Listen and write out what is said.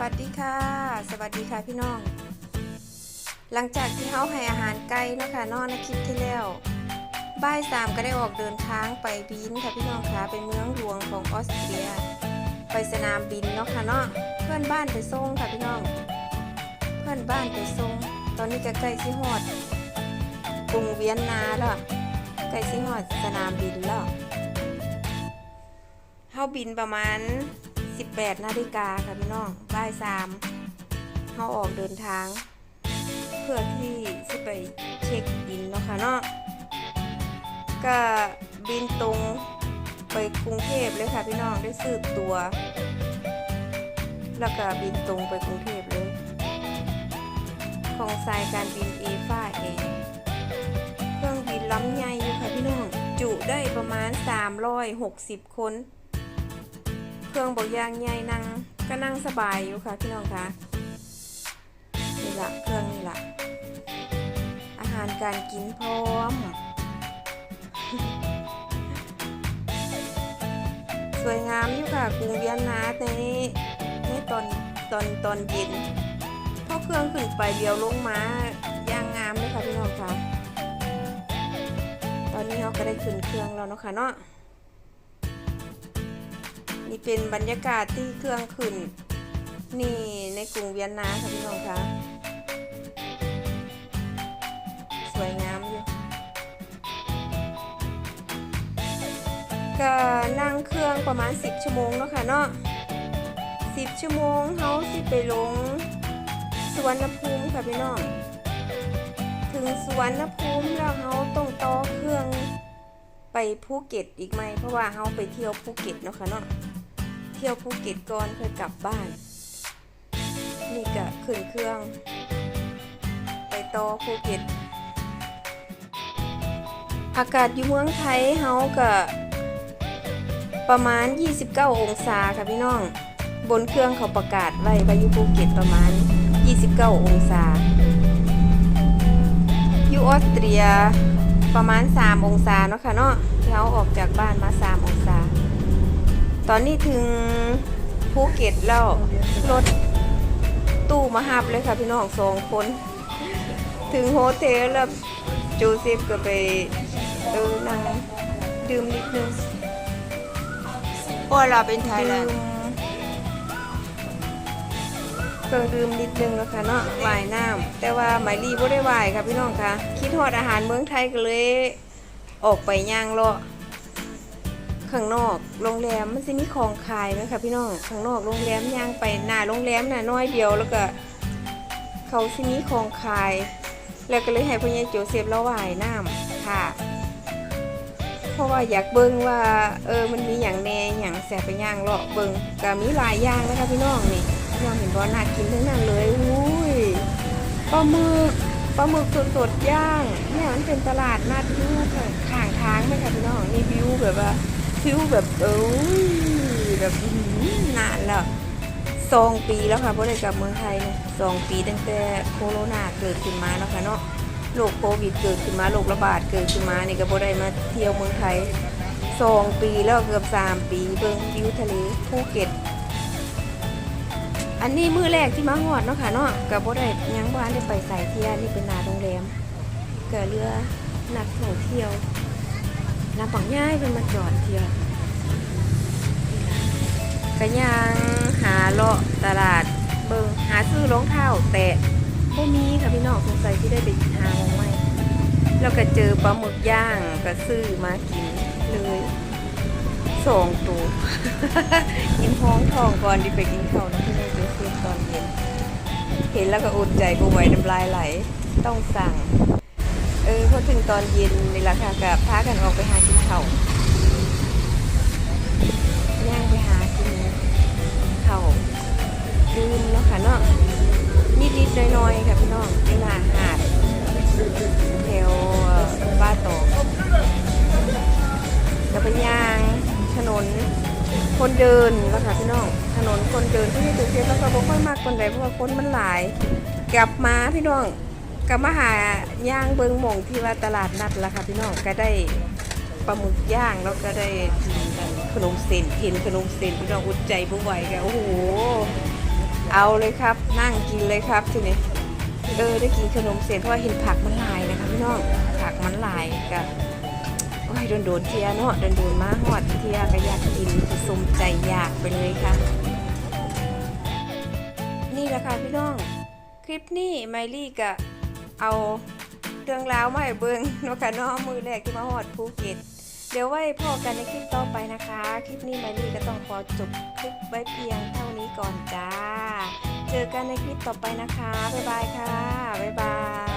วัสดีค่ะ สวัสดีค่ะพี่น้อง หลังจากที่เขาให้อาหารไก่เนาะค่ะนอกในคลิปที่แล้วบ่ายสามก็ได้ออกเดินทางไปบินค่ะพี่น้องค่ะไปเมืองหลวงของออสเตรีย ไปสนามบินเนาะค่ะเนาะเพื่อนบ้านไปส่งค่ะพี่น้อง เพื่อนบ้านไปส่งตอนนี้ก็ใกล้สิฮอดกรุงเวียนนาแล้วใกล้สิฮอดสนามบินแล้วเฮาบินประมาณ 18นาฬิกาค่ะพี่น้องบ่ายสามเฮาออกเดินทาง เพื่อที่จะไปเช็คอินเนาะค่ะเนาะก็บินตรงไปกรุงเทพเลยค่ะพี่น้องได้ซื้อตัว แล้วก็บินตรงไปกรุงเทพเลย ของสายการบินเอฟ้าเองเครื่องบินล้ำใหญ่อยู่ค่ะพี่น้อง จุได้ประมาณ 360 คน เครื่องบอกยางใหญ่นั่งก็นั่งสบายอยู่ค่ะพี่น้องคะนี่ละเครื่องนี่ละอาหารการกินพร้อม สวยงามอยู่ค่ะกรุงเวียนนาในในตอนตอนตอนเย็นพอเครื่องขึ้นไปเดียวลงมาย่างงามเลยค่ะพี่น้องคะตอนนี้เราก็ได้ขึ้นเครื่องแล้วเนาะค่ะเนาะ นี่เป็นบรรยากาศที่เครื่องขึ้น นี่ในกรุงเวียนนาค่ะพี่น้องคะสวยงามอยู่ก็นั่งเครื่องประมาณ 10 ชั่วโมงเนาะค่ะเนาะ10 ชั่วโมงเขาสิไปลงสวนนภูมิค่ะพี่น้อง ถึงสวนนภูมิแล้วเขาต้องต่อเครื่องไปภูเก็ตอีกไหมเพราะว่าเขาไปเที่ยวภูเก็ตเนาะค่ะเนาะ ที่ยวภูเก็ตก่อนค่อยกลับบ้าน นี่ก็ขึ้นเครื่อง ไปต่อภูเก็ต อากาศอยู่เมืองไทยเฮาก็ประมาณ 29 องศาค่ะพี่น้อง บนเครื่องเขาประกาศไว้ว่าอยู่ภูเก็ตประมาณ 29 องศา อยู่ออสเตรียประมาณ 3 องศาเนาะค่ะเนาะที่เขาออกจากบ้านมา 3 องศา ตอนนี้ถึงภูเก็ตแล้วรถตู้มาหับเลยค่ะพี่น้องสองคน ถึงโฮเทลแล้วจูเซฟก็ไปเออนั่งดื่มนิดนึงเพราะเราเป็นไทยแลดื่นมด์เครื่องดื่มนิดนึงแล้วค่ะเนาะวายน้ำแต่ว่าหมายรีบ่ได้วายค่ะพี่น้องค่ะ คิดฮอดอาหารเมืองไทยก็เลย ออกไปย่างเลาะ ข้างนอกโรงแรมมันจะมีของขายไหมคะพี่น้องข้างนอกโรงแรมย่างไปหน้าโรงแรมน่ะน้อยเดียวแล้วก็เขาสิมีของขาย แล้วก็เลยให้พ่อใหญ่โจเซฟเราว่ายน้ำค่ะ เพราะว่าอยากเบิ่งว่าเออมันมีอย่างแน่อย่างแสบไปย่างเลาะเบิ่งก็มีหลายอย่างนะคะพี่น้องนี่พี่น้องเห็นว่าน่ากินทั้งนั้นเลยอุ้ยปลาหมึกปลาหมึกสดๆย่างเนี่ยมันเป็นตลาดนัดอยูค่ะข้างทางไหมคะพี่น้องนี่วิวแบบว่า วิวแบบเออแบบนานแล้วสองปีแล้วค่ะเพราะได้กลับเมืองไทยเนี่ยสองปีตั้งแต่โคโรนาเกิดขึ้นมาแล้วค่ะเนาะโรคโควิดเกิดขึ้นมาโรคระบาดเกิดขึ้นมานี่ก็บ่ได้มาเที่ยวเมืองไทยสองปีแล้วเกือบสามปีเบิ่งวิวทะเลภูเก็ตอันนี้มือแรกที่มาฮอดเนาะค่ะเนาะก็บ่ได้ยังบ่ทันได้ไปใส่เที่ยนี่เป็นนาโรงแรมเก็เรือนักท่องเที่ยว น้ำปังย่ายเป็นมาจอดเที่ยวก็ยังหาเลาะตลาดเบิงหาซื้อรองเท้าแตะบ่มีค่ะพี่น้องสงสัยที่ได้ไปหาของใหม่แล้วก็เจอปลาหมึกย่างก็ซื้อมากินเลยสองตัวกินท้องทองก่อนที่ไปกินข้าวนะพี่น้องเจอเซียนตอนเย็น เห็นแล้วก็อดใจบ่ไหวน้ำลายไหลต้องสั่ง ออพอถึงตอนเย็นนี่แหละค่ะกับพากันออกไปหากินเขาย่างไปหากินเขาดื่มแล้วค่ะเนาะนิดๆน้อยๆค่ะพี่น้องที่หน้าหาดแถวบ้านตอกแล้วเป็นยางถนนคนเดินแล้วค่ะพี่น้องถนนคนเดินที่นี่ตัวเทียบแล้วก็บ่ค่อยมากคนใดเพราะว่าคนมันหลาย กลับมาพี่น้อง กลับมาหาย่างเบิงหม่องที่ว่าตลาดนัดละค่ะพี่น้องก็ได้ปลาหมึกย่างแล้วก็ได้ขนมเส้นเห็นขนมเส้นพี่น้องอุดใจบ่ไหวกันโอ้โหเอาเลยครับ นั่งกินเลยครับทีนี้เออได้กินขนมเสร็จเพราะว่าเห็นผักมันลายนะคะพี่น้องผักมันลายกะโอ้ยโดนโดนเทียเนาะโดนโดนมาหอดเทียก็อยากกินสมใจอยากไปเลยค่ะ นี่แหละค่ะพี่น้อง คลิปนี้ไมลี่ก็ เอาเรื่องราวมาให้เบิ่งเนาะค่ะเนาะมือแรกที่มาฮอดภูเก็ตเดี๋ยวไว้พอกันในคลิปต่อไปนะคะ คลิปนี้ไมลี่ก็ต้องขอจบคลิปไว้เพียงเท่านี้ก่อนจ้า เจอกันในคลิปต่อไปนะคะ บ๊ายบายค่ะ บ๊ายบาย